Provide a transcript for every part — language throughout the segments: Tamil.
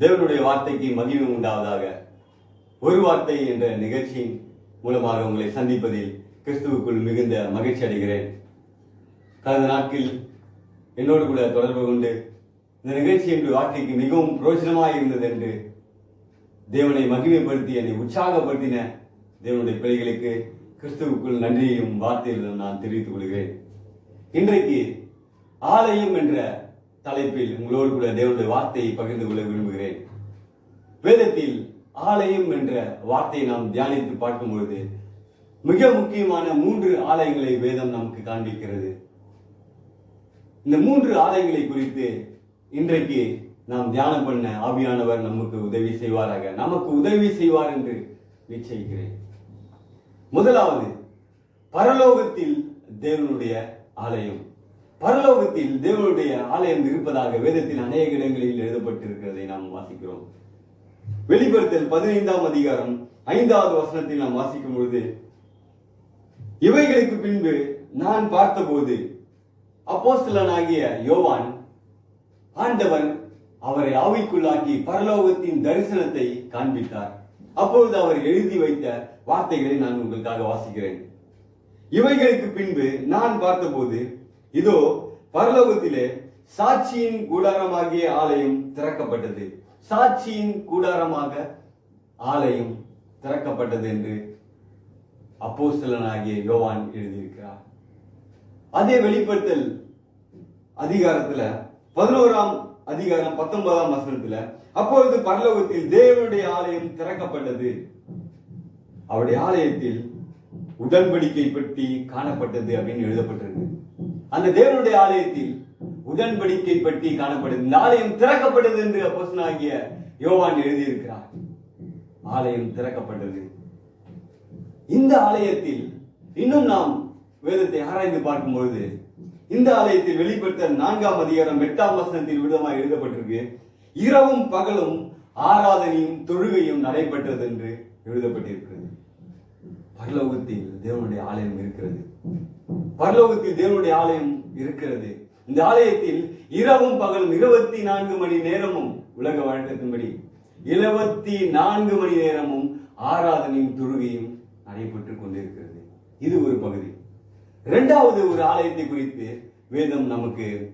தேவனுடைய வார்த்தைக்கு மகிழ்வு உண்டாவதாக. ஒரு வார்த்தை என்ற நிகழ்ச்சியின் மூலமாக உங்களை சந்திப்பதில் கிறிஸ்துவுக்குள் மிகுந்த மகிழ்ச்சி அடைகிறேன். கடந்த நாட்களில் என்னோடு கூட தொடர்பு கொண்டு இந்த நிகழ்ச்சி என்று வாழ்க்கைக்கு மிகவும் பிரோஜனமாக இருந்தது என்று தேவனை மகிமைப்படுத்தி என்னை உற்சாகப்படுத்தின தேவனுடைய பிள்ளைகளுக்கு கிறிஸ்துவுக்குள் நன்றியையும் வார்த்தையிலும் நான் தெரிவித்துக் கொள்கிறேன். இன்றைக்கு ஆலயம் என்ற தலைப்பில் உங்களோடு கூட தேவனுடைய வார்த்தையை பகிர்ந்து கொள்ள விரும்புகிறேன். வேதத்தில் ஆலயம் என்ற வார்த்தையை நாம் தியானித்து பார்க்கும் பொழுது மிக முக்கியமான மூன்று ஆலயங்களை வேதம் நமக்கு காண்பிக்கிறது. இந்த மூன்று ஆலயங்களை குறித்து இன்றைக்கு நாம் தியானம் பண்ண ஆவியானவர் நமக்கு உதவி செய்வாராக. நமக்கு உதவி செய்வார் என்று நிச்சயிக்கிறேன். முதலாவது பரலோகத்தில் தேவனுடைய ஆலயம். பரலோகத்தில் தேவனுடைய ஆலயம் இருப்பதாக வேதத்தில் அநேக இடங்களில் எழுதப்பட்டிருக்கிறதை நாம் வாசிக்கிறோம். வெளிப்படுத்தல் பதினைந்தாம் அதிகாரம் ஐந்தாவது வசனத்தில் நாம் வாசிக்கும் பொழுது இவைகளுக்கு பின்பு நான் பார்த்தபோது அப்போஸ்தலனாகிய யோவான் ஆண்டவன் அவரை ஆவிக்குள்ளாக்கி பரலோகத்தின் தரிசனத்தை காண்பித்தார். அப்பொழுது அவர் எழுதி வைத்த வார்த்தைகளை நான் உங்களுக்காக வாசிக்கிறேன். இவைகளுக்கு பின்பு நான் பார்த்தபோது இதோ பரலோகத்திலே சாட்சியின் கூடாரமாகிய ஆலயம் திறக்கப்பட்டது. சாட்சியின் கூடாரமாக ஆலயம் திறக்கப்பட்டது என்று அப்போஸ்தலனாகிய யோவான் எழுதியிருக்கிறார். அதே வெளிப்படுத்தல் அதிகாரத்துல பதினோராம் அதிகாரம் பத்தொன்பதாம் வசனத்துல அப்பொழுது பரலோகத்தில் தேவனுடைய ஆலயம் திறக்கப்பட்டது. அவருடைய ஆலயத்தில் உடன்படிக்கை பற்றி காணப்பட்டது அப்படின்னு எழுதப்பட்டிருக்கு. அந்த தேவனுடைய ஆலயத்தில் உடன்படிக்கை பற்றி காணப்படுது இந்த ஆலயம் திறக்கப்பட்டது என்று அப்போசனாகிய யோவான் எழுதியிருக்கிறார். ஆலயம் திறக்கப்பட்டது. இந்த ஆலயத்தில் இன்னும் நாம் வேதத்தை ஆராய்ந்து பார்க்கும் பொழுது இந்த ஆலயத்தில் வெளிப்படுத்த நான்காம் அதிகாரம் எட்டாம் வசனத்தில் விதமாக எழுதப்பட்டிருக்கு. இரவும் பகலும் ஆராதனையும் தொழுகையும் நடைபெற்றது என்று எழுதப்பட்டிருக்கிறது. பரலோகத்தில் தேவனுடைய ஆலயம் இருக்கிறது. பரலோகத்தில் தேவனுடைய ஆலயம் இருக்கிறது. இந்த ஆலயத்தில் இரவும் பகலும் இருபத்தி நான்கு மணி நேரமும் உலக வழக்கத்தின்படி இருபத்தி நான்கு மணி நேரமும் ஆராதனையும் தொழுகையும் நடைபெற்றுக் கொண்டிருக்கிறது. இது ஒரு பகுதி. இரண்டாவது ஒரு ஆலயத்தை குறித்து வேதம் நமக்கு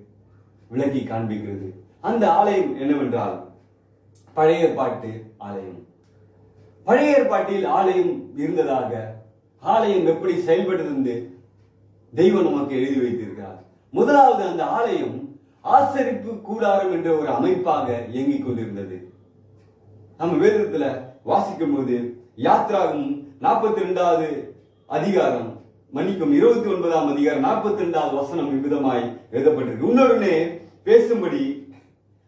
விளக்கி காண்பிக்கிறது. அந்த ஆலயம் என்னவென்றால் பழைய ஏற்பாட்டு ஆலயம். பழைய ஏற்பாட்டில் ஆலயம் இருந்ததாக ஆலயம் எப்படி செயல்பட்டிருந்து தெய்வம் நமக்கு எழுதி வைத்திருக்கிறார். முதலாவது அந்த ஆலயம் ஆசரிப்பு கூடாரம் என்ற ஒரு அமைப்பாக இயங்கிக் கொண்டிருந்தது. நம்ம வேதத்துல வாசிக்கும் போது யாத்ராகும் நாற்பத்தி ரெண்டாவது அதிகாரம் மன்னிக்கும் இருபத்தி ஒன்பதாம் அதிகாரம் நாற்பத்தி ரெண்டாவது வசனம் விவிதமாய் எழுதப்பட்டிருக்கு. உன்னுடனே பேசும்படி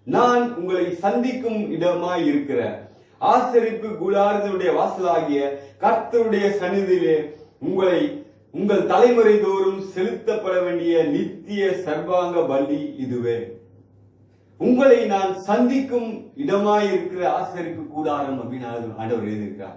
நான் உங்களை சந்திக்கும் இடமாய் இருக்கிற ஆசரிப்பு கூடாரத்தினுடைய வாசலாகிய கர்த்தருடைய சந்நிதியிலே உங்களை உங்கள் தலைமுறை தோறும் செலுத்தப்பட வேண்டிய நித்திய சர்வாங்க பலி இதுவே. உங்களை நான் சந்திக்கும் இடமாய் இருக்கிற ஆசரிப்பு கூடாரம் அப்படின்னு ஆண்டவர் எழுதியிருக்கிறார்.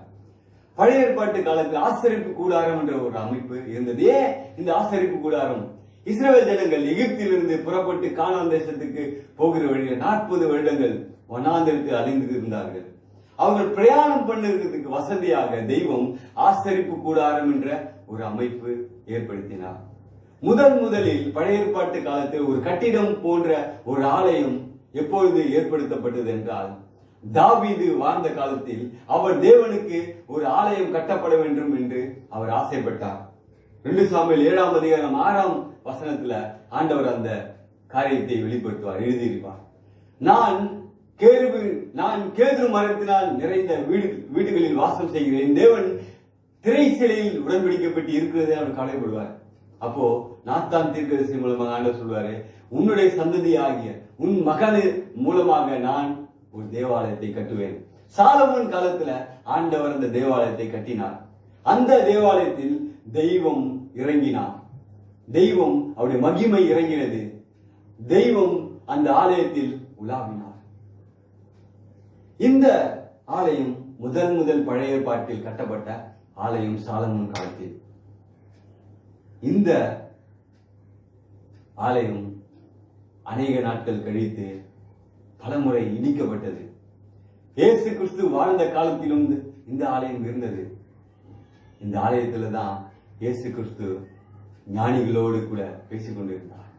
பழைய ஏற்பாட்டு காலத்தில் ஆசரிப்பு கூடாரம் என்ற ஒரு அமைப்பு இருந்தது. ஏன் இந்த ஆசரிப்பு கூடாரம்? இஸ்ரேல் ஜனங்கள் எகிப்திலிருந்து புறப்பட்டு காணான் தேசத்துக்கு போகிற வழியில் நாற்பது வருடங்கள் வனாந்திரத்தில் அலைந்து இருந்தார்கள். அவர்கள் பிரயாணம் பண்ணுறதுக்கு வசதியாக தெய்வம் ஆசரிப்பு கூடாரம் என்ற ஒரு அமைப்பு ஏற்படுத்தினார். முதன் முதலில் பழைய ஏற்பாட்டு காலத்தில் ஒரு கட்டிடம் போன்ற ஒரு ஆலயம் எப்பொழுது ஏற்படுத்தப்பட்டது என்றால் தாவீது வாழ்ந்த காலத்தில் அவர் தேவனுக்கு ஒரு ஆலயம் கட்டப்பட வேண்டும் என்று அவர் ஆசைப்பட்டார். ரெண்டு சாமியில் ஏழாம் அதிகாரம் ஆறாம் வசனத்துல ஆண்டவர் அந்த காரியத்தை வெளிப்படுத்துவார் எழுதியிருப்பார். நான் கேருவு நான் கேது மரத்தினால் நிறைந்த வீடு வீடுகளில் வாசம் செய்கிறேன். தேவன் திரை சிலையில் உடன்படிக்கப்பட்டு இருக்கிறதே அவர் கவலைப்படுவார். அப்போ நாத்தான் தீர்க்கதரிசி மூலமாக ஆண்டவர் சொல்வாரு உன்னுடைய சந்ததி ஆகிய உன் மகனு மூலமாக நான் ஒரு தேவாலயத்தை கட்டுவேன். சாலமோன் காலத்துல ஆண்டவர் அந்த தேவாலயத்தை கட்டினார். அந்த தேவாலயத்தில் தெய்வம் இறங்கினார். தெய்வம் அவருடைய மகிமை இறங்கினது. தெய்வம் அந்த ஆலயத்தில் உலாவினார். இந்த ஆலயம் முதல் முதல் பழைய பாட்டில் கட்டப்பட்ட ஆலயம் சாலமன் காலத்தில். இந்த ஆலயம் அநேக நாட்கள் கழித்து பலமுறை இடிக்கப்பட்டது. இயேசு கிறிஸ்து வாழ்ந்த காலத்திலும் இந்த- ஆலயம் இருந்தது. இந்த ஆலயத்தில் தான் இயேசு கிறிஸ்து ஞானிகளோடு கூட பேசிக்கொண்டிருந்தார்.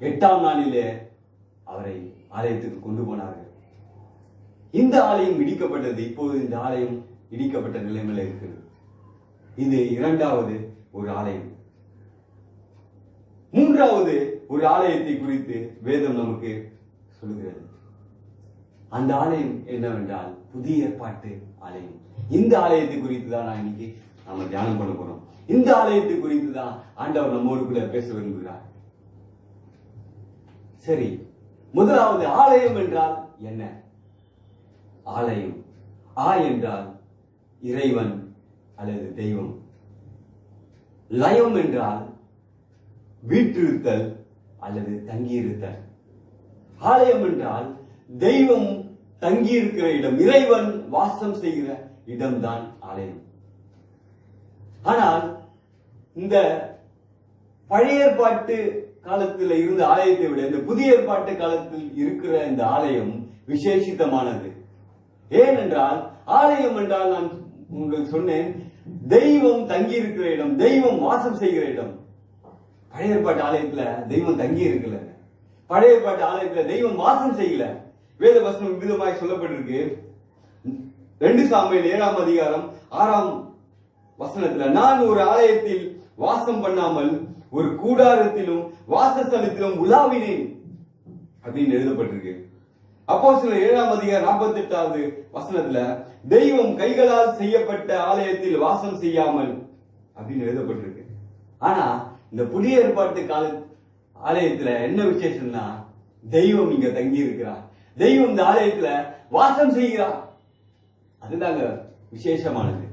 எட்டாம் நாளிலே அவரை ஆலயத்துக்கு கொண்டு போனார்கள். இந்த ஆலயம் இடிக்கப்பட்டது. இப்போது இந்த ஆலயம் இடிக்கப்பட்ட நிலைமையில இருக்கிறது. இது இரண்டாவது ஒரு ஆலயம். மூன்றாவது ஒரு ஆலயத்தை குறித்து வேதம் நமக்கு சொல்லுகிறது அந்த ஆலயம் என்னவென்றால் புதிய ஏற்பாட்டு ஆலயம். இந்த ஆலயத்தை குறித்து தான் நான் இன்னைக்கு நாம தியானம் பண்ண போறோம். இந்த ஆலயத்தை குறித்து தான் ஆண்டவர் நம்மோடு பேச விரும்புகிறார். சரி முதலாவது ஆலயம் என்றால் என்ன? ஆலயம். ஆ என்றால் இறைவன் அல்லது தெய்வம். லயம் என்றால் வீற்றிருத்தல் அல்லது தங்கியிருத்தல். ஆலயம் என்றால் தெய்வம் தங்கியிருக்கிற இடம் இறைவன் வாசம் செய்கிற இடம்தான் ஆலயம். ஆனால் இந்த பழைய ஏற்பாட்டு காலத்தில் இருந்த ஆலயத்தை விட இந்த புதிய ஏற்பாட்டு காலத்தில் இருக்கிற இந்த ஆலயம் விசேஷித்தமானது. ஏனென்றால் ஆலயம் என்றால் நான் உங்களுக்கு சொன்னேன் தெய்வம் தங்கி இருக்கிற இடம் தெய்வம் வாசம் செய்கிற இடம். பழைய ஏற்பாட்டு ஆலயத்துல தெய்வம் தங்கி இருக்கல. பழைய ஏற்பாட்டு ஆலயத்துல தெய்வம் வாசம் செய்யல. வேத வசனம் விதமாய் சொல்லப்பட்டிருக்கு. ரெண்டு சாமியில் ஏழாம் அதிகாரம் ஆறாம் வசனத்துல நான் ஒரு ஆலயத்தில் வாசம் பண்ணாமல் ஒரு கூடாரத்திலும் வாசஸ்தலத்திலும் உலாவினேன். அப்படின்னு எழுதப்பட்டிருக்கு. அப்போ சில ஏழாம் அதிகாரம் நாற்பத்தி எட்டாவது வசனத்துல தெய்வம் கைகளால் செய்யப்பட்ட ஆலயத்தில் வாசம் செய்யாமல் அப்படின்னு எழுதப்பட்டிருக்கு. ஆனா இந்த புதிய ஏற்பாட்டு கால ஆலயத்துல என்ன விசேஷம்னா தெய்வம் இங்க தங்கி இருக்கிறார் தெய்வம் இந்த ஆலயத்துல வாசம் செய்கிறார். அதுதாங்க விசேஷமானது.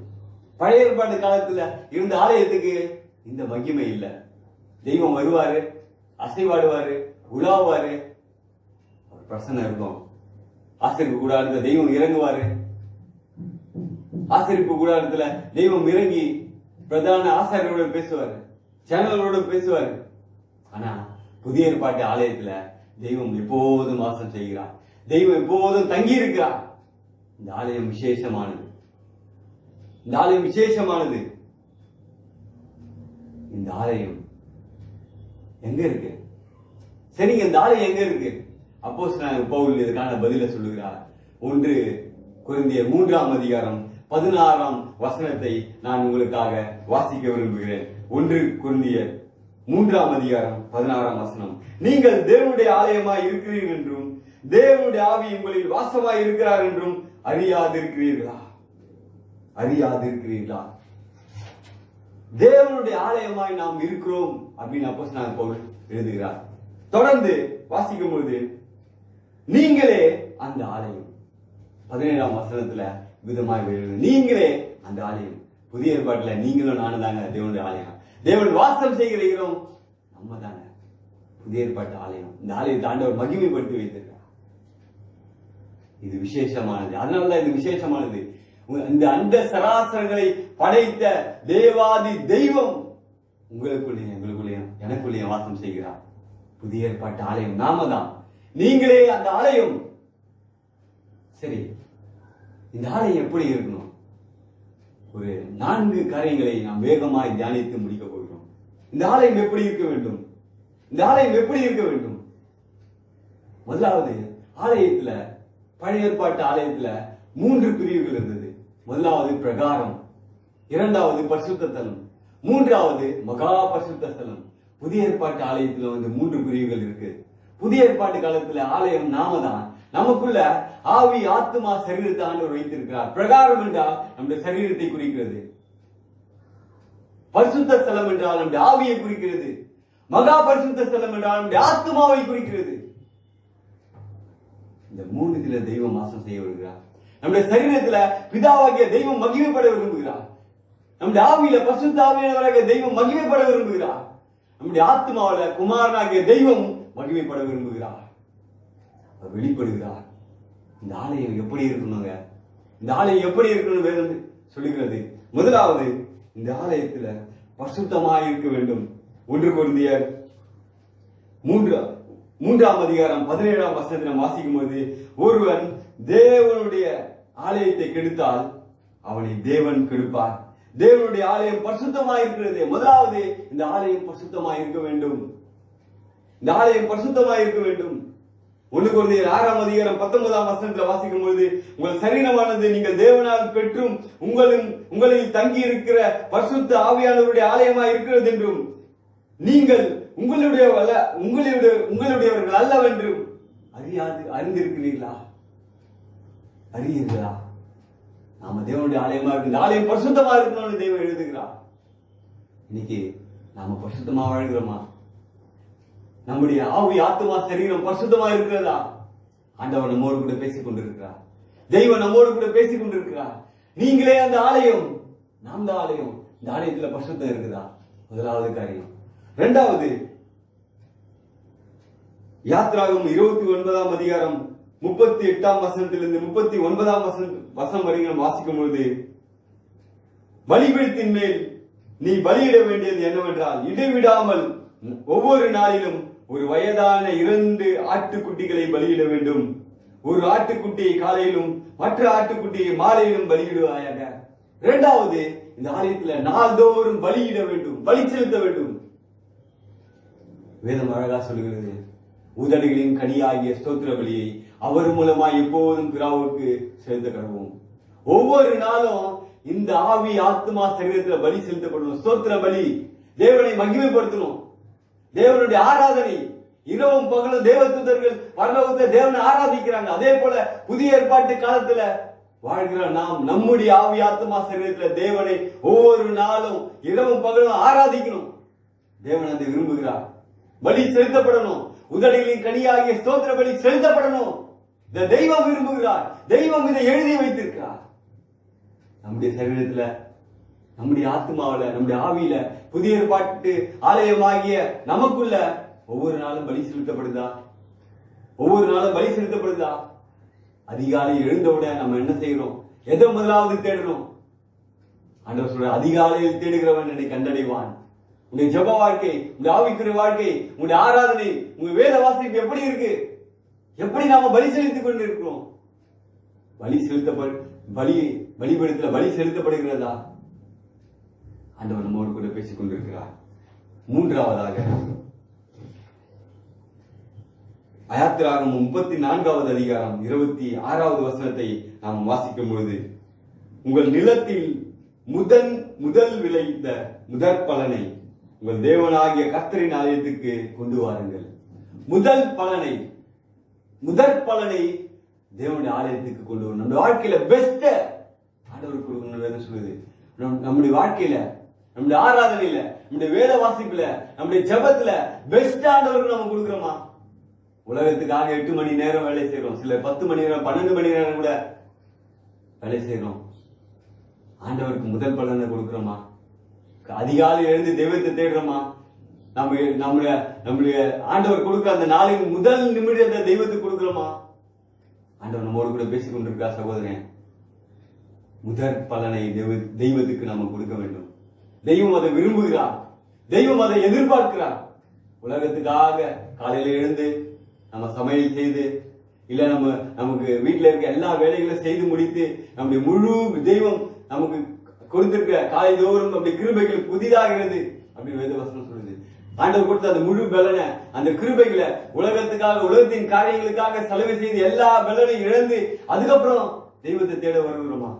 பழைய ஏற்பாட்டு காலத்துல இருந்த ஆலயத்துக்கு இந்த மகிமை இல்லை. தெய்வம் வருவாரு அசைவாடுவாரு உலாவாரு ஒரு பிரசனை இருக்கும். ஆசிரிப்பு கூடாரத்துல தெய்வம் இறங்குவாரு. ஆசிரிப்பு கூடாரத்துல தெய்வம் இறங்கி பிரதான ஆசாரியரோட பேசுவாரு சேனலோட பேசுவாரு. ஆனா புதிய ஏற்பாட்டு ஆலயத்துல தெய்வம் எப்போதும் வாசம் செய்கிறார். தெய்வம் எப்போதும் தங்கி இருக்கிறார் இந்த ஆலயம் விசேஷமானது. இந்த ஆலயம் விசேஷமானது. இந்த ஆலயம் எங்க இருக்கு? சரிங்க இந்த ஆலயம் எங்க இருக்கு? அப்போஸ் பவுல் இதற்கான பதில சொல்லுகிறார். ஒன்று குருந்திய மூன்றாம் அதிகாரம் பதினாறாம் வசனத்தை நான் உங்களுக்காக வாசிக்க விரும்புகிறேன். ஒன்று குருந்திய மூன்றாம் அதிகாரம் பதினாறாம் வசனம். நீங்கள் தேவனுடைய ஆலயமாய் இருக்கிறீர்கள் என்றும் தேவனுடைய ஆவி உங்களில் வாசமாய் இருக்கிறார் என்றும் அறியாதிருக்கிறீர்களா? அறியாதிருக்கிறீர்களா? தேவனுடைய ஆலயமாய் நாம் இருக்கிறோம் அப்படின்னு அப்போ நான் பவுல் எழுதுகிறார். தொடர்ந்து வாசிக்கும் பொழுது நீங்களே அந்த ஆலயம். பதினேழாம் வசனத்துல விதமாய் எழுது நீங்களே அந்த ஆலயம். புதிய ஏற்பாட்டுல நீங்களும் நானும் தாங்க தேவனுடைய ஆலயம். தேவன் வாசம் செய்கிற இடம் நம்ம தாங்க புதிய ஏற்பாட்டு ஆலயம். இந்த ஆலயத்தை ஆண்டவர் மகிமைப்படுத்தி வைத்திருக்கிறார். இது விசேஷமானது. அதனாலதான் இது விசேஷமானது. இந்த அந்த சராசரங்களை படைத்த தேவாதி தெய்வம் உங்களுக்குள்ளேயும் எங்களுக்குள்ளேயும் எனக்குள்ளேயும் வாசம் செய்கிறார். புதிய ஏற்பாட்டு ஆலயம். நாம தான் நீங்களே அந்த ஆலயம். சரி இந்த ஆலயம் எப்படி இருக்கணும்? ஒரு நான்கு காரியங்களை நாம் வேகமாய் தியானித்து முடிக்க போகிறோம். இந்த ஆலயம் எப்படி இருக்க வேண்டும்? இந்த ஆலயம் எப்படி இருக்க வேண்டும்? முதலாவது ஆலயத்துல பழைய ஏற்பாட்டு ஆலயத்துல மூன்று பிரிவுகள் இருந்தது. முதலாவது பிரகாரம் இரண்டாவது பரிசுத்த தலம் மூன்றாவது மகா பரிசுத்த புதிய ஏற்பாட்டு ஆலயத்துல வந்து மூன்று பிரிவுகள் இருக்கு. புதிய ஏற்பாட்டு காலத்துல ஆலயம் நாம தான் நமக்குள்ள ஆவி ஆத்மா சரீரத்தை ஆண்டவர் வைத்திருக்கிறார். பிரகாரம் என்றால் நம்முடைய சரீரத்தை குறிக்கிறது. பரிசுத்த ஸ்தலம் என்றால் நம்முடைய ஆவியை குறிக்கிறது. மகா பரிசுத்த ஸ்தலம் என்றால் நம்முடைய ஆத்மாவை குறிக்கிறது. இந்த மூணுத்துல தெய்வம் வாசம் செய்ய வருகிறார் நம்முடைய சரீரத்துல பிதாவாகிய தெய்வம் மகிமைப்பட விரும்புகிறார். நம்முடைய ஆவியில பசுத்த ஆவியானவராகிய தெய்வம் மகிமைப்பட விரும்புகிறார். நம்முடைய ஆத்மாவில குமாரனாகிய தெய்வம் மகிமைப்பட விரும்புகிறார். அவர் வெளிப்படுகிறார். இந்த ஆலயம் எப்படி இருக்கணுங்க இந்த ஆலயம் எப்படி இருக்கணும் வேதம் சொல்லுகிறது. முதலாவது இந்த ஆலயத்துல பசுத்தமாய் இருக்க வேண்டும். ஒன்று குருந்தியர் மூன்று மூன்றாம் அதிகாரம் பதினேழாம் வசனத்தை நாம் வாசிக்கும் போது ஒருவன் தேவனுடைய ஆலயத்தை கெடுத்தால் அவனை தேவன் கெடுப்பார். தேவனுடைய ஆலயம் பரிசுத்தமாக இருக்கிறது. முதலாவது இந்த ஆலயம் பரிசுத்தமாக இருக்க வேண்டும். இந்த ஆலயம் பரிசுத்தமாக இருக்க வேண்டும். ஒன்று குழந்தையர் ஆறாம் அதிகாரம் பத்தொன்பதாம் வசனத்தில் வாசிக்கும் பொழுது உங்கள் சரீரமானது நீங்கள் தேவனால் பெற்றும் உங்களும் உங்களில் தங்கி இருக்கிற பரிசுத்த ஆவியானவருடைய ஆலயமாக இருக்கிறது என்றும் நீங்கள் உங்களுடைய வல்ல- உங்களுடைய உங்களுடையவர்கள் அல்லவென்றும் அறியாது அறிந்திருக்கிறீர்களா? அறியீர்களா? நாம தேவனுடைய ஆலயமா இருக்கு இந்த ஆலயம் பரிசுத்தமா இருக்கணும்னு தேவன் எழுதுகிறார். இன்னைக்கு நாம பரிசுத்தமா வாழ்கிறோமா? நம்முடைய ஆவி ஆத்மா சரீரம் பரிசுத்தமா இருக்கிறதா? ஆண்டவர் நம்மோடு கூட பேசிக் கொண்டிருக்கிறார். தெய்வம் நம்மோடு கூட பேசிக் கொண்டிருக்கிறார். நீங்களே அந்த ஆலயம் நாம் தான் ஆலயம். இந்த ஆலயத்துல பரிசுத்தம் இருக்குதா? முதலாவது காரியம். இரண்டாவது யாத்ராகம் இருபத்தி ஒன்பதாம் அதிகாரம் முப்பத்தி எட்டாம் வசனத்திலிருந்து முப்பத்தி ஒன்பதாம் வசனம் வசனம் வரைக்கும் வாசிக்கும் பொழுது பலிபீடத்தின் மேல் நீ பலியிட வேண்டியது என்னவென்றால் இடைவிடாமல் ஒவ்வொரு நாளிலும் ஒரு வயதான இரண்டு ஆட்டுக்குட்டிகளை பலியிட வேண்டும். ஒரு ஆட்டுக்குட்டியை காலையிலும் மற்ற ஆட்டுக்குட்டியை மாலையிலும் பலியிடுவாயாக. இரண்டாவது இந்த ஆலயத்துல நாள்தோறும் பலியிட வேண்டும் பலி செலுத்த வேண்டும். வேதம் அழகா சொல்லுகிறது. உதடுகளின் கனியாகிய ஸ்தோத்திர பலியை அவர் மூலமா எப்போதும் பிராவுக்கு செலுத்த கடவும் ஒவ்வொரு நாளும் இந்த ஆவி ஆத்மா சரீரத்துல பலி செலுத்தப்படணும். ஸ்தோத்திர பலி. தேவனை மகிமைப்படுத்தணும். தேவனுடைய ஆராதனை. இரவும் பகலும் தேவதூதர்கள் பரலோகத்தை தேவனை ஆராதிக்கிறாங்க. அதே போல புதிய ஏற்பாட்டு காலத்துல வாழ்கிற நாம். நம்முடைய ஆவி ஆத்மா சரீரத்துல தேவனை ஒவ்வொரு நாளும் இரவும் பகலும் ஆராதிக்கணும். தேவன் அதை விரும்புகிறார். பலி செலுத்தப்படணும். உதடுகளின் கனியாகிய ஸ்தோத்திர பலி செலுத்தப்படணும். இந்த தெய்வம் விரும்புகிறார். தெய்வம் இதை எழுதி வைத்திருக்கிறார். நம்முடைய சரீரத்துல நம்முடைய ஆத்மாவில நம்முடைய ஆவியில புதிய ஏற்பாட்டு ஆலயமாகிய நமக்குள்ள ஒவ்வொரு நாளும் பலி செலுத்தப்படுதா? ஒவ்வொரு நாளும் பலி செலுத்தப்படுதா? அதிகாலை எழுந்தவுடன் நம்ம என்ன செய்கிறோம் எதை முதலாவது தேடணும் ஆண்டவர் சொல்ற அதிகாலையில் தேடுகிறவன் என்னை கண்டடைவான். உங்களுடைய ஜெப வாழ்க்கை உங்க ஆவிக்குரிய வாழ்க்கை உங்களுடைய ஆராதனை உங்க வேத வாசிப்பு எப்படி இருக்கு? எப்படி நாம பலி செலுத்திக் கொண்டு இருக்கிறோம் பலி செலுத்தப்படு பலி பலிபீடத்துல பலி செலுத்தப்படுகிறதா? ஆண்டவர் நம்மோடு கூட பேசிக் கொண்டிருக்கிறார். மூன்றாவதாக அயாத்திராகம் முப்பத்தி நான்காவது அதிகாரம் இருபத்தி ஆறாவது வசனத்தை நாம் வாசிக்கும் பொழுது உங்கள் நிலத்தில் முதன் முதல் விளைந்த முதற் பலனை உங்கள் தேவனாகிய கர்த்தரின் ஆலயத்துக்கு கொண்டு வாருங்கள். முதல் பலனை முதற் பலனை தேவனுடைய ஆலயத்துக்கு கொண்டு வரணும். நம்முடைய வாழ்க்கையில பெஸ்ட ஆண்டவருக்கு கொடுக்கணும் சொல்லுது. நம்- நம்முடைய வாழ்க்கையில நம்முடைய ஆராதனையில நம்முடைய வேத வாசிப்புல நம்முடைய ஜபத்துல பெஸ்ட் ஆண்டவருக்கு நம்ம கொடுக்குறோமா? உலகத்துக்காக எட்டு மணி நேரம் வேலை செய்யறோம் சில பத்து மணி நேரம் பன்னெண்டு மணி நேரம் கூட வேலை செய்யறோம் ஆண்டவருக்கு முதல் பலனை கொடுக்குறோமா? அதிகாலை எழுந்து தெய்வத்தை தேடுறோமா? நம்ம நம்முடைய நம்முடைய ஆண்டவர் கொடுக்க அந்த நாளின் முதல் நிமிடத்தை தெய்வத்துக்கு கொடுக்குறோமா? ஆண்டவர் நம்மோடு கூட பேசிக் கொண்டிருக்கா சகோதரன். முதற் பலனை தெய்வத்துக்கு நாம கொடுக்க வேண்டும். தெய்வம் அதை விரும்புகிறார். தெய்வம் அதை எதிர்பார்க்கிறார். உலகத்துக்காக காலையில எழுந்து நம்ம சமையல் செய்து இல்ல நம்ம நமக்கு வீட்டில் இருக்க எல்லா வேலைகளும் செய்து முடித்து நம்முடைய முழு தெய்வம் நமக்கு கொடுத்திருக்க காலை தோறும் அப்படி கிருபைகள் புதிதாகிறது அப்படின்னு வேதவசனம் சொல்லுது. ஆண்டவர் கொடுத்த அந்த முழு பலனை அந்த கிருபைகளை உலகத்துக்காக உலகத்தின் காரியங்களுக்காக செலவு செய்து எல்லா பலனையும் இழந்து அதுக்கப்புறம் தெய்வத்தை தேட வருகிறோமா?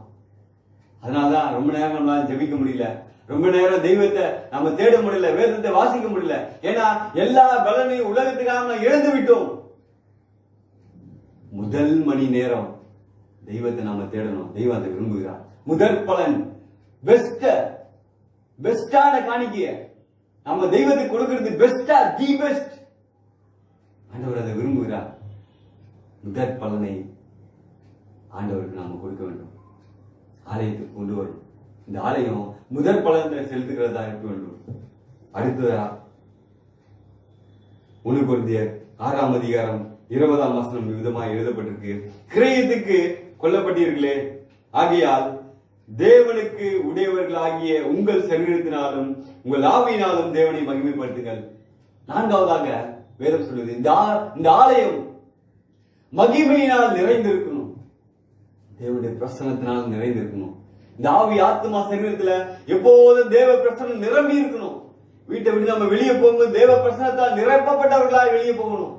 அதனாலதான் ரொம்ப நேரம் நம்மளால ஜெபிக்க முடியல. ரொம்ப நேரம் தெய்வத்தை நம்ம தேட முடியல வேதத்தை வாசிக்க முடியல. ஏன்னா எல்லா பலனையும் உலகத்துக்காக நம்ம இழந்து விட்டோம். முதல் மணி நேரம் தெய்வத்தை நாம தேடணும். தெய்வம் அதை விரும்புகிறார். முதல் பலன் பெஸ்ட பெஸ்டான காணிக்கைய நம்ம தெய்வத்துக்கு கொடுக்கிறது பெஸ்டா தி பெஸ்ட் ஆண்டவர் அதை விரும்புகிறார். முதற் பலனை ஆண்டவருக்கு நாம கொடுக்க வேண்டும். ஆலயத்துக்கு கொண்டு வரும் இந்த ஆலயம் முதற் பலன்களை செலுத்துகிறதா இருக்க வேண்டும். அடுத்ததா ஒன்று குருந்தியர் ஆறாம் அதிகாரம் இருபதாம் வசனம் விதமாக எழுதப்பட்டிருக்கு. கிரயத்துக்கு கொல்லப்பட்டீர்களே ஆகையால் தேவனுக்கு உடையவர்களாகிய உங்கள் சரீரத்தினாலும் உங்கள் ஆவியினாலும் தேவனை மகிமைப்படுத்துங்கள். நான்காவதாக வேதம் சொல்லுது இந்த ஆ- இந்த ஆலயம் மகிமையினால் நிறைந்திருக்கணும். தேவனுடைய பிரசனத்தினால் நிறைந்திருக்கணும். இந்த ஆவி ஆத்மா சரீரத்துல எப்போதும் தேவ பிரசனம் நிரம்பி இருக்கணும். வீட்டை விட்டு நம்ம வெளியே போகும்போது தேவ பிரசனத்தால் நிரப்பப்பட்டவர்களாக வெளியே போகணும்.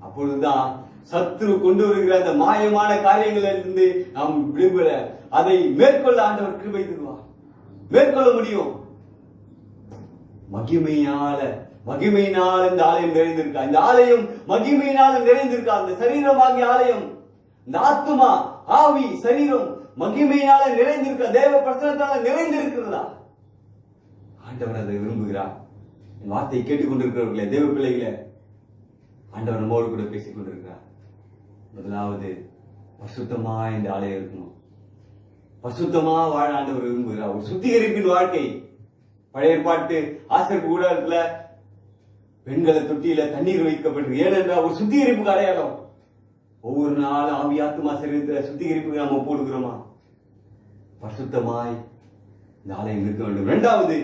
அப்பொழுதுதான் சத்துரு கொண்டு வருகிற அந்த மாயமான காரியங்களில் இருந்து நாம் விடுபட அதை மேற்கொள்ள ஆண்டவர் கிருபை தருவார். மேற்கொள்ள முடியும். மகிமையால மகிமையினால் இந்த ஆலயம் நிறைந்திருக்கா. இந்த ஆலயம் மகிமையினால நிறைந்திருக்கா. அந்த சரீரமாகிய ஆலயம். இந்த ஆத்மா ஆவி சரீரம் மகிமையினால நிறைந்திருக்க தேவ பிரசனத்தால நிறைந்திருக்கிறதா? ஆண்டவர் அதை விரும்புகிறார். என் வார்த்தையை கேட்டுக்கொண்டிருக்கிறவர்களே தேவ பிள்ளைகளே ஆண்டவர் நம்மோடு கூட பேசிக் கொண்டிருக்கிறார் முதலாவது பசுத்தமா இந்த ஆலயம் இருக்கணும். பசுத்தமா வாழ ஆண்டவர் விரும்புகிறார். ஒரு சுத்திகரிப்பின் வாழ்க்கை. பழைய பாட்டு ஆசிரியர் கூடாரத்துல பெண்களை தொட்டியில தண்ணீர் வைக்கப்பட்டு ஏனென்றால் ஒரு சுத்திகரிப்புக்கு அடையாளம். ஒவ்வொரு நாளும் ஆவி ஆத்துமா சரீரத்துல சுத்திகரிப்புக்கு நாம் ஒப்புடுகிறோமா பரிசுத்தமாய் இந்த ஆலயம் இருக்க வேண்டும். இரண்டாவது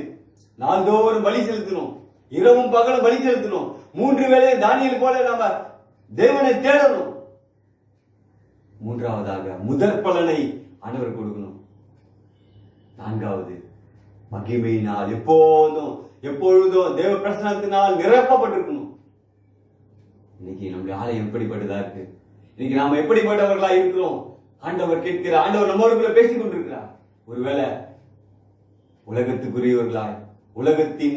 நாள்தோறும் பலி செலுத்தணும். இரவும் பகலும் பலி செலுத்தணும். மூன்று வேளையும் தானியல் போல நாம தேவனை தேடணும். மூன்றாவதாக முதற் பலனை அனைவர் கொடுக்கணும். நான்காவது மகிமையினால் எப்போதும் எப்பொழுதும் தேவ பிரசனத்தினால் நிரப்பப்பட்டிருக்கணும். இன்னைக்கு நம்முடைய ஆலயம் எப்படிப்பட்டதா இருக்கு? இன்னைக்கு நாம எப்படிப்பட்டவர்களா இருக்கிறோம்? ஆண்டவர் கேட்கிற ஆண்டவர் நம்மளுக்குள்ள பேசிக் கொண்டிருக்கிறார். ஒருவேளை உலகத்துக்குரியவர்களாய் உலகத்தின்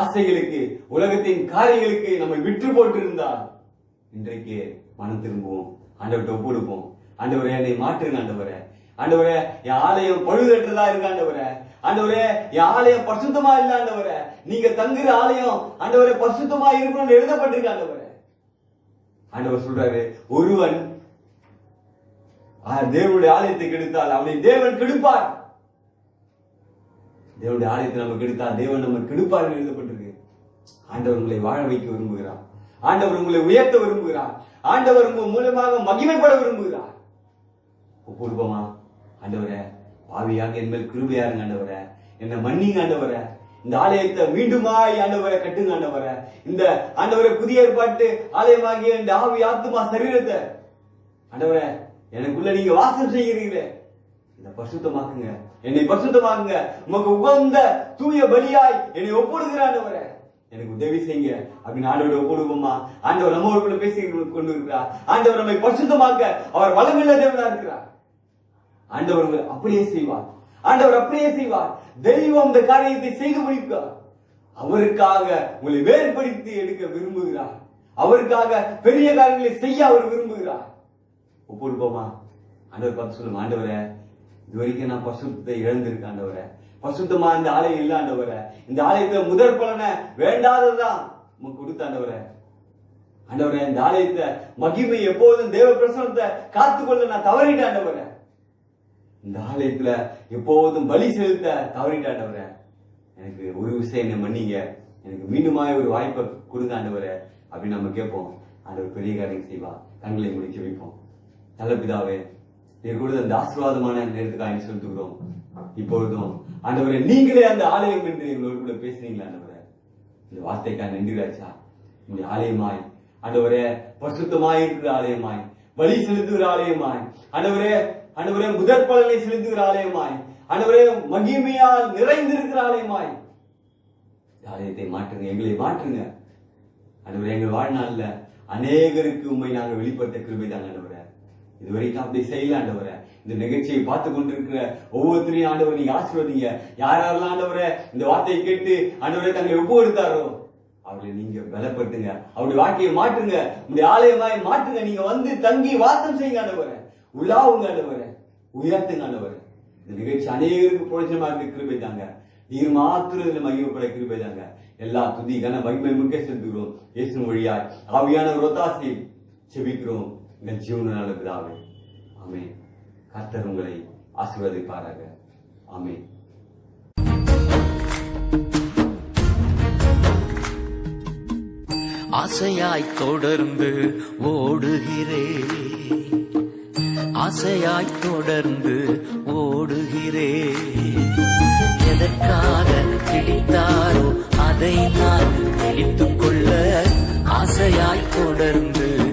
ஆசைகளுக்கு உலகத்தின் காரியங்களுக்கு நம்மை விற்று போட்டு இருந்தால் இன்றைக்கு மனம் திரும்புவோம். ஆண்டவர்கிட்ட ஒப்புடுப்போம் ஆண்டவரே என்னை மாற்றுங்க ஆண்டவரே. ஆண்டவரே என் ஆலயம் பழுதற்றதா இருக்கு ஆண்டவரே. ஆண்டவரே என் ஆலயம் பரிசுத்தமா இல்ல ஆண்டவரே. நீங்க தங்குற ஆலயம் ஆண்டவரே பரிசுத்தமா இருக்கணும்னு எழுதப்பட்டிருக்கு ஆண்டவரே. ஆண்டவர் சொல்றாரு ஒருவன் தேவனுடைய ஆலயத்தை கெடுத்தால் அவனை தேவன் கெடுப்பார். தேவனுடைய ஆலயத்தை நம்ம கெடுத்தால் தேவன் நம்ம கெடுப்பார் எழுதப்பட்டிருக்கு. ஆண்டவர் உங்களை வாழ வைக்க விரும்புகிறார். ஆண்டவர் உங்களை உயர்த்த விரும்புகிறார். ஆண்டவர் உங்க மூலமாக மகிமைப்பட விரும்புகிறார். ஒப்புடுப்போமா ஆண்டவரே பாவியாக என் மேல் கிருபையாருங்க ஆண்டவரே. என்னை மன்னிங்க ஆண்டவரே. இந்த ஆலயத்தை மீண்டுமாய் ஆண்டவரை கட்டுங்க ஆண்டவரை. இந்த ஆண்டவரை புதிய ஏற்பாட்டு ஆலயமாகிய இந்த ஆவி ஆத்துமா சரீரத்தை. ஆண்டவரே எனக்குள்ள நீங்க வாசம் செய்கிறீங்களே இந்த பசுத்தமாக்குங்க என்னை பசுத்தமாக்குங்க உமக்கு உகந்த தூய பலியாய் என்னை ஒப்புடுகிற ஆண்டவரை. எனக்கு உதவி செய்யுங்க. அப்படின்னு ஆண்டவரை ஒப்பிடுவோம்மா. ஆண்டவர் நம்மோடு பேசி கொண்டு இருக்கிறார் ஆண்டவர் நம்மை பரிசுத்தமாக்க அவர் வளமில்ல தேவனா இருக்கிறார். ஆண்டவர் அப்படியே செய்வார். ஆண்டவர் அப்படியே செய்வார். தெய்வம் இந்த காரியத்தை செய்து முடிப்பார். அவருக்காக உங்களை வேறுபடுத்தி எடுக்க விரும்புகிறார். அவருக்காக பெரிய காரியங்களை செய்ய அவர் விரும்புகிறார். ஒப்புடுப்போமா ஆண்டவர் பார்த்து சொல்லுங்க ஆண்டவரை இது வரைக்கும் நான் பசுத்தத்தை இழந்திருக்கேன் ஆண்டவரை. பசுத்தமா இந்த ஆலயம் இல்ல ஆண்டவரை. இந்த ஆலயத்துல முதற் பலனை வேண்டாததான் கொடுத்த ஆண்டவரை. ஆண்டவரே இந்த ஆலயத்தை மகிமை எப்போதும் தேவ பிரசனத்தை காத்துக்கொள்ள நான் தவறிட்டேன் ஆண்டவரை. இந்த ஆலயத்துல எப்போதும் பலி செலுத்த தவறிட்டேன் எனக்கு ஒரு விஷயம் என்ன மன்னிங்க. எனக்கு மீண்டுமாய் ஒரு வாய்ப்பை கொடுங்க ஆண்டவரே அப்படின்னு நம்ம கேட்போம். ஆண்டவர் பெரிய காரியம் செய்வா கண்களை முடிக்க வைப்போம். நல்ல பிதாவே நீர் கொடுத்த அந்த ஆசீர்வாதமான நேரத்துக்காக செலுத்துகிறோம். இப்பொழுதும் ஆண்டவரே நீங்களே அந்த ஆலயம் என்று எங்களோடு கூட பேசுனீங்களா ஆண்டவரே. இந்த வார்த்தைக்காக நன்றி ராஜா. உங்களுடைய ஆலயமாய் ஆண்டவரே பரிசுத்தமாய் இருக்கிற ஆலயமாய் வழி செலுத்துகிற ஆலயமாய் ஆண்டவரே ஆண்டவரே முதற் பலனை செலுத்துகிற ஆலயமாய் ஆண்டவரே மகிமையால் நிறைந்திருக்கிற ஆலயமாய் ஆலயத்தை மாற்றுங்க எங்களை மாற்றுங்க. ஆண்டவரே எங்கள் வாழ்நாள்ல அநேகருக்கு உண்மை நாங்கள் வெளிப்படுத்த கிருபை தாங்க ஆண்டவரே. இதுவரைக்கும் அப்படி செய்யல ஆண்டவரே. இந்த நிகழ்ச்சியை பார்த்து கொண்டிருக்கிற ஒவ்வொருத்தரையும் ஆண்டவர் நீங்க ஆசீர்வதிங்க. யார் யாரெல்லாம் ஆண்டவரை இந்த வார்த்தையை கேட்டு ஆண்டவரை தங்களை ஒப்பு கொடுத்தாரோ அவர்களை நீங்க பலப்படுத்துங்க. அவருடைய வாழ்க்கையை மாற்றுங்க. உங்களுடைய ஆலயமாய் மாற்றுங்க. நீங்க வந்து தங்கி வாசம் செய்யுங்க ஆண்டவரே. உள்ளாவுங்க ஆண்டவரே. உயர்த்துங்க இந்த நிகழ்ச்சி அநேகருக்கு புரோஜனமா இருக்கு கிருபை தாங்க நீர் மாத்திரம் இதுல மகிமைப்பட கிருபை தாங்க எல்லா துதி கன மகிமை முக்கிய செலுத்துகிறோம் இயேசு வழியாய் ஆவியான ஒரு செபிக்கிறோம். எங்கள் ஜீவன பிதாவே. ஆமே கர்த்தர் உங்களை ஆசீர்வதிப்பாராக. ஆமே ஆசையாய் தொடர்ந்து ஓடுகிறே ஆசையாய் தொடர்ந்து ஓடுகிறே. எதற்காக பிடித்தாரோ அதை நான் பிடித்துக் கொள்ள ஆசையாய் தொடர்ந்து